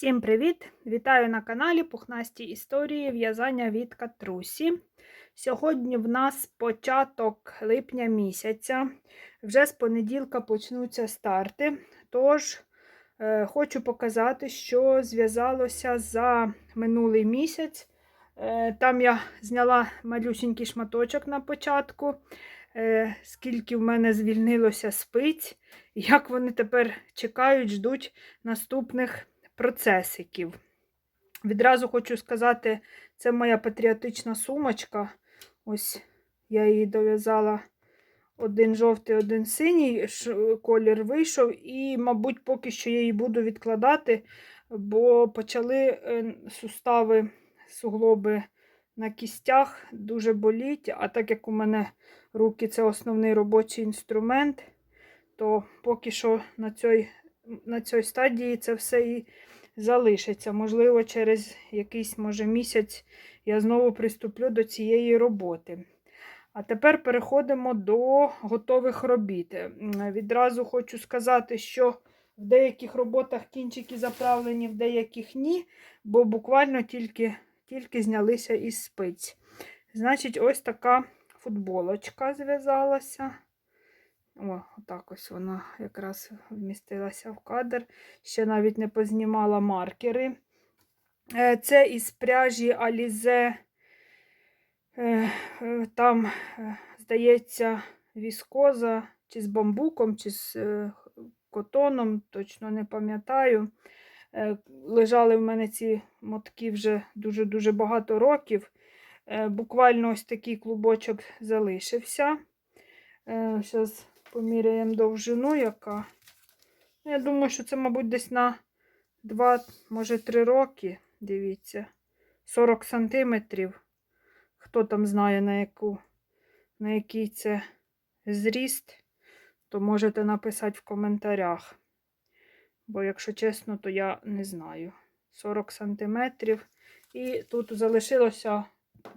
Всім привіт! Вітаю на каналі Пухнасті історії в'язання від Катрусі. Сьогодні в нас початок липня місяця. Вже з понеділка почнуться старти. Тож, е, хочу показати, що зв'язалося за минулий місяць. Е, там я зняла малюсенький шматочок на початку, е, скільки в мене звільнилося спиць, як вони тепер чекають, ждуть наступних процесиків. Відразу хочу сказати, це моя патріотична сумочка. Ось я її дов'язала один жовтий, один синій колір вийшов, і, мабуть, поки що я її буду відкладати, бо почали е, сустави, суглоби на кістях дуже боліть. А так як у мене руки це основний робочий інструмент, то поки що на цій, на цій стадії це все і залишиться. Можливо, через якийсь, може, місяць я знову приступлю до цієї роботи. А тепер переходимо до готових робіт. Відразу хочу сказати, що в деяких роботах кінчики заправлені, в деяких ні, бо буквально тільки, тільки знялися із спиць. Значить, ось така футболочка зв'язалася. О, отак ось вона якраз вмістилася в кадр. Ще навіть не познімала маркери. Е, Це із пряжі Alize. Е, Там, е, здається, віскоза, чи з бамбуком, чи з котоном, точно не пам'ятаю. Лежали в мене ці мотки вже дуже-дуже багато років. Буквально ось такий клубочок залишився. Зараз поміряємо довжину, яка. Ну, Я думаю, що це, мабуть, десь на 2, може 3 роки. Дивіться. 40 сантиметрів. Хто там знає, на, яку, на який це зріст, то можете написати в коментарях. Бо, якщо чесно, то я не знаю. 40 сантиметрів. І тут залишилося,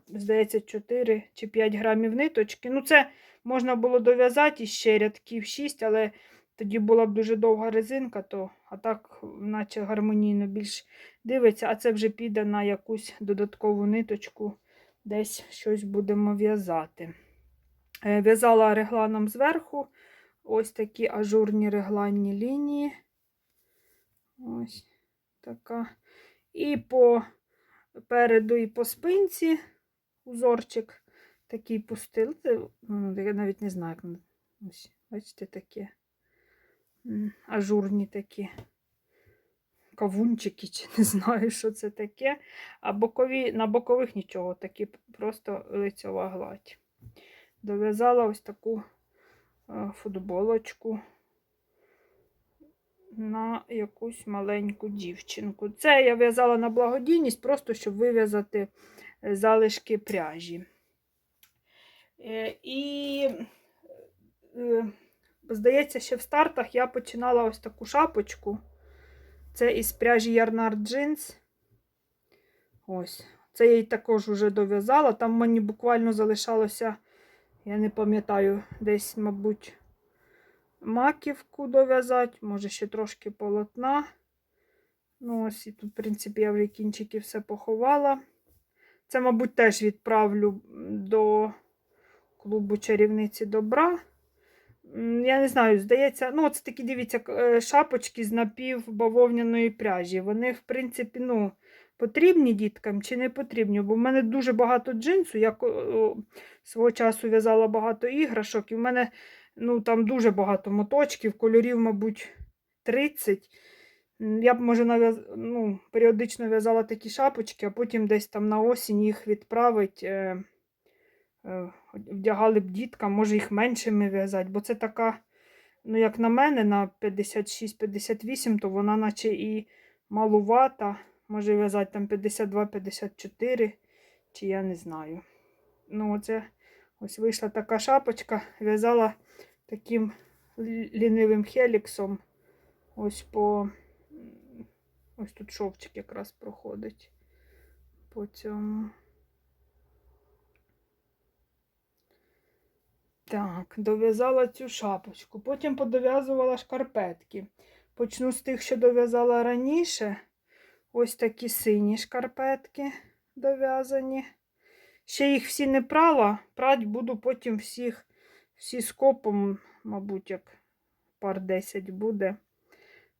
здається, 4 чи 5 грамів ниточки. Ну, це можна було дов'язати ще рядків 6, але тоді була б дуже довга резинка, то а так, наче гармонійно більш дивиться, а це вже піде на якусь додаткову ниточку, десь щось будемо в'язати. Е, В'язала регланом зверху. Ось такі ажурні регланні лінії. Ось така. І по переду, і по спинці узорчик такий пустили. Ну, Я навіть не знаю, як. Ось, бачите, таке. Ажурні такі кавунчики, чи не знаю, що це таке. А бокові, на бокових нічого, такі просто лицьова гладь. Дов'язала ось таку е, футболочку на якусь маленьку дівчинку. Це я в'язала на благодійність, просто щоб вив'язати залишки пряжі. Е, І, е, здається, ще в стартах я починала ось таку шапочку. Це із пряжі Yarnard Jeans. Ось. Це я її також вже дов'язала. Там мені буквально залишалося, я не пам'ятаю, десь, мабуть, маківку дов'язати, може ще трошки полотна. Ну, ось і тут, в принципі, я вже кінчики все поховала. Це, мабуть, теж відправлю до клубу чарівниці добра. Я не знаю, здається, ну, це такі, дивіться, е, шапочки з напівбавовняної пряжі. Вони, в принципі, ну, потрібні діткам чи не потрібні? Бо в мене дуже багато джинсу. Я свого часу в'язала багато іграшок, і в мене ну, там дуже багато моточків, кольорів, мабуть, 30. Я б, може, нав'яз... ну, періодично в'язала такі шапочки, а потім десь там на осінь їх відправить. Е... е, Вдягали б діткам, може їх меншими в'язати, бо це така, ну, як на мене, на 56-58, то вона наче і малувата. Може в'язати там 52-54, чи я не знаю. Ну, оце ось вийшла така шапочка, в'язала таким лінивим хеліксом. Ось по ось тут шовчик якраз проходить по цьому. Так, дов'язала цю шапочку. Потім подов'язувала шкарпетки. Почну з тих, що дов'язала раніше. Ось такі сині шкарпетки дов'язані. Ще їх всі не прала, прать буду потім всіх, всі скопом, мабуть, як пар 10 буде.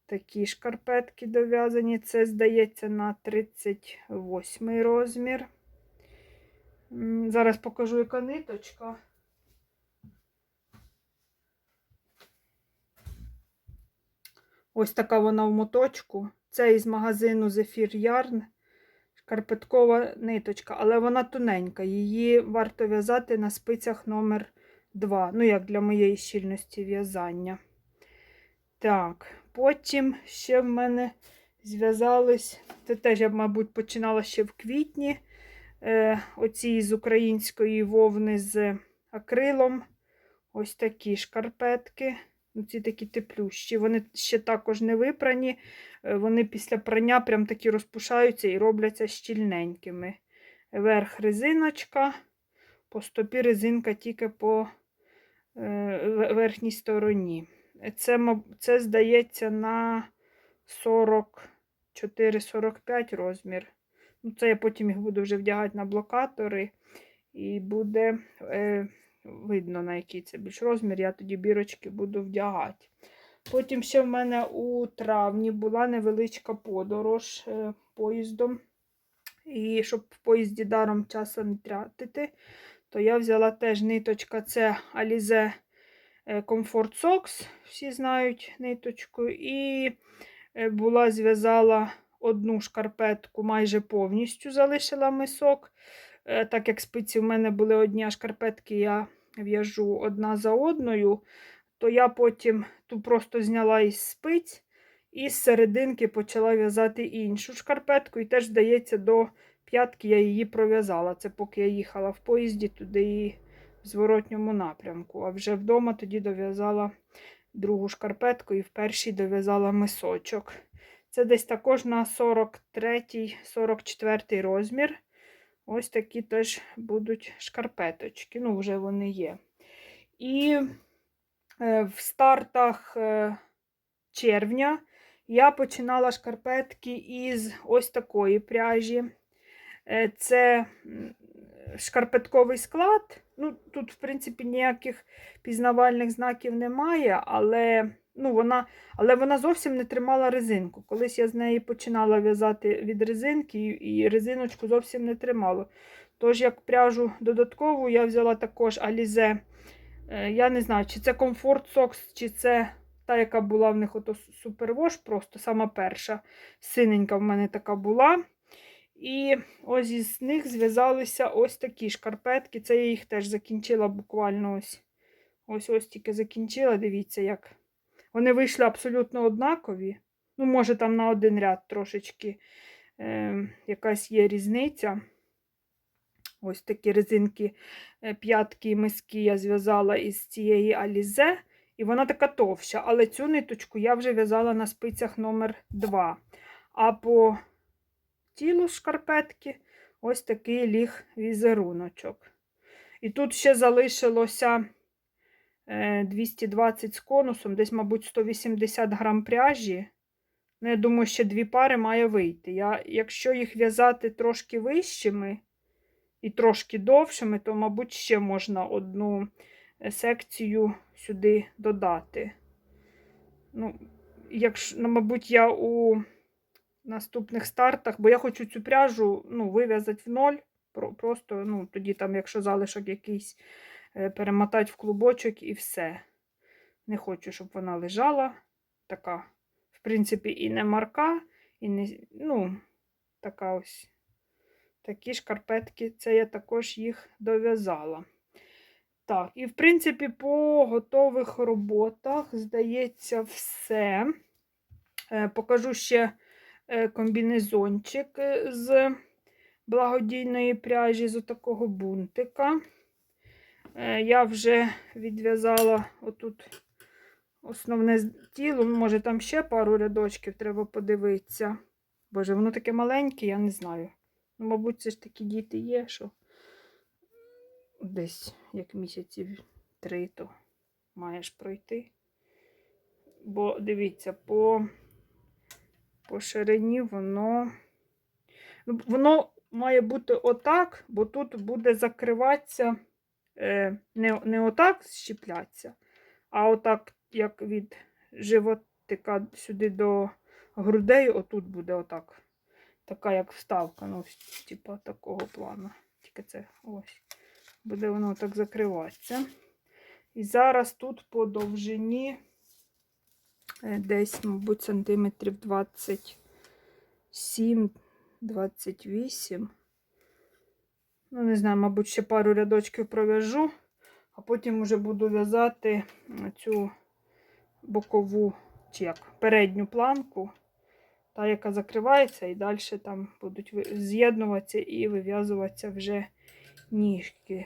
Такі шкарпетки дов'язані. Це, здається, на 38 розмір. Зараз покажу, яка ниточка. Ось така вона в моточку. Це із магазину Zephyr Yarn. Шкарпеткова ниточка, але вона тоненька. Її варто в'язати на спицях номер 2. Ну, як для моєї щільності в'язання. Так, потім ще в мене зв'язались. Це теж я, мабуть, починала ще в квітні. Е, оці з української вовни з акрилом. Ось такі шкарпетки. Ну, Ці такі теплющі. Вони ще також не випрані. Е, Вони після прання прям такі розпушаються і робляться щільненькими. Верх резиночка. По стопі резинка тільки по е, верхній стороні. Це, це здається, на 44-45 розмір. Ну, це я потім їх буду вже вдягати на блокатори. І буде е, видно, на який це більш розмір. Я тоді бірочки буду вдягати. Потім ще в мене у травні була невеличка подорож е, поїздом. І щоб в поїзді даром часу не тратити, то я взяла теж ниточка. Це Alize Comfort Socks, всі знають ниточку. І е, була зв'язала одну шкарпетку майже повністю залишила мисок. Е, Так як спиці в мене були одні, а шкарпетки я в'яжу одна за одною, то я потім ту просто зняла із спиць і з серединки почала в'язати іншу шкарпетку. І теж, здається, до п'ятки я її пров'язала. Це поки я їхала в поїзді туди і зворотньому напрямку. А вже вдома тоді дов'язала другу шкарпетку і в першій дов'язала мисочок. Це десь також на 43-44 розмір. Ось такі теж будуть шкарпеточки. Ну, вже вони є. І е, в стартах е, червня я починала шкарпетки із ось такої пряжі. Е, Це шкарпетковий склад. Ну, Тут, в принципі, ніяких пізнавальних знаків немає, але, ну, вона, але вона зовсім не тримала резинку. Колись я з неї починала в'язати від резинки, і резиночку зовсім не тримало. Тож, як пряжу додаткову, я взяла також Alize. Е, Я не знаю, чи це Comfort Socks, чи це та, яка була в них ото Superwash, просто сама перша. Синенька в мене така була. І ось із них зв'язалися ось такі шкарпетки. Це я їх теж закінчила буквально ось. Ось ось тільки закінчила. Дивіться, як. Вони вийшли абсолютно однакові. Ну, може, там на один ряд трошечки е, якась є різниця. Ось такі резинки, е, п'ятки і миски я зв'язала із цієї Alize. І вона така товща. Але цю ниточку я вже в'язала на спицях номер 2. А по тілу шкарпетки ось такий ліг візеруночок. І тут ще залишилося е, 220 з конусом, десь, мабуть, 180 грам пряжі. Ну, я думаю, ще дві пари має вийти. Я, якщо їх в'язати трошки вищими і трошки довшими, то, мабуть, ще можна одну е, секцію сюди додати. Ну, якщо, ну, мабуть, я у наступних стартах, бо я хочу цю пряжу ну, вив'язати в ноль. Просто, ну, тоді, там, якщо залишок якийсь, е, перемотати в клубочок і все. Не хочу, щоб вона лежала. Така, в принципі, і не марка, і не, ну, така ось. Такі шкарпетки, це я також їх дов'язала. Так, і в принципі, по готових роботах, здається, все. Е, Покажу ще комбінезончик е, з благодійної пряжі з такого бунтика. Е, Я вже відв'язала отут основне тіло. Може, там ще пару рядочків треба подивитися. Боже, воно таке маленьке, я не знаю. Ну, мабуть, це ж такі діти є, що десь як місяців три, то маєш пройти. Бо дивіться, по, по ширині воно Ну, Воно має бути отак, бо тут буде закриватися, е, не, не отак щіплятися, а отак, як від животика сюди до грудей, отут буде отак. Така як вставка, ну, типа такого плану. Тільки це ось. Буде воно так закриватися. І зараз тут по довжині десь, мабуть, сантиметрів 27, 28. Ну, не знаю, мабуть, ще пару рядочків пров'яжу, а потім вже буду в'язати цю бокову, чи як, передню планку, та, яка закривається, і далі там будуть з'єднуватися і вив'язуватися вже ніжки.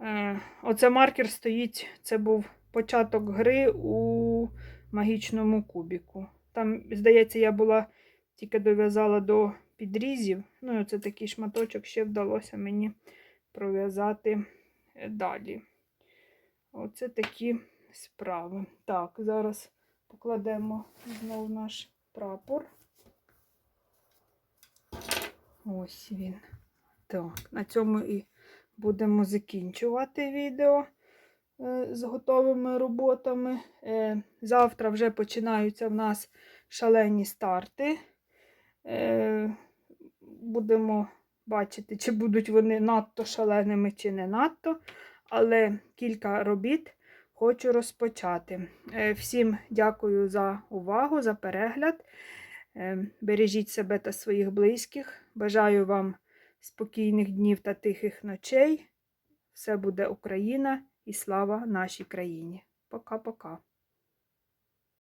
Е, Оце маркер стоїть, це був початок гри у магічному кубіку. Там, здається, я була тільки дов'язала до підрізів. Ну, і оце такий шматочок ще вдалося мені пров'язати е, далі. Оце такі справи. Так, зараз покладемо знову наш прапор. Ось він. Так, на цьому і будемо закінчувати відео з готовими роботами. Е, Завтра вже починаються в нас шалені старти. Е, Будемо бачити, чи будуть вони надто шаленими, чи не надто. Але кілька робіт хочу розпочати. Е, Всім дякую за увагу, за перегляд. Е, Бережіть себе та своїх близьких. Бажаю вам спокійних днів та тихих ночей. Все буде Україна і слава нашій країні. Пока-пока.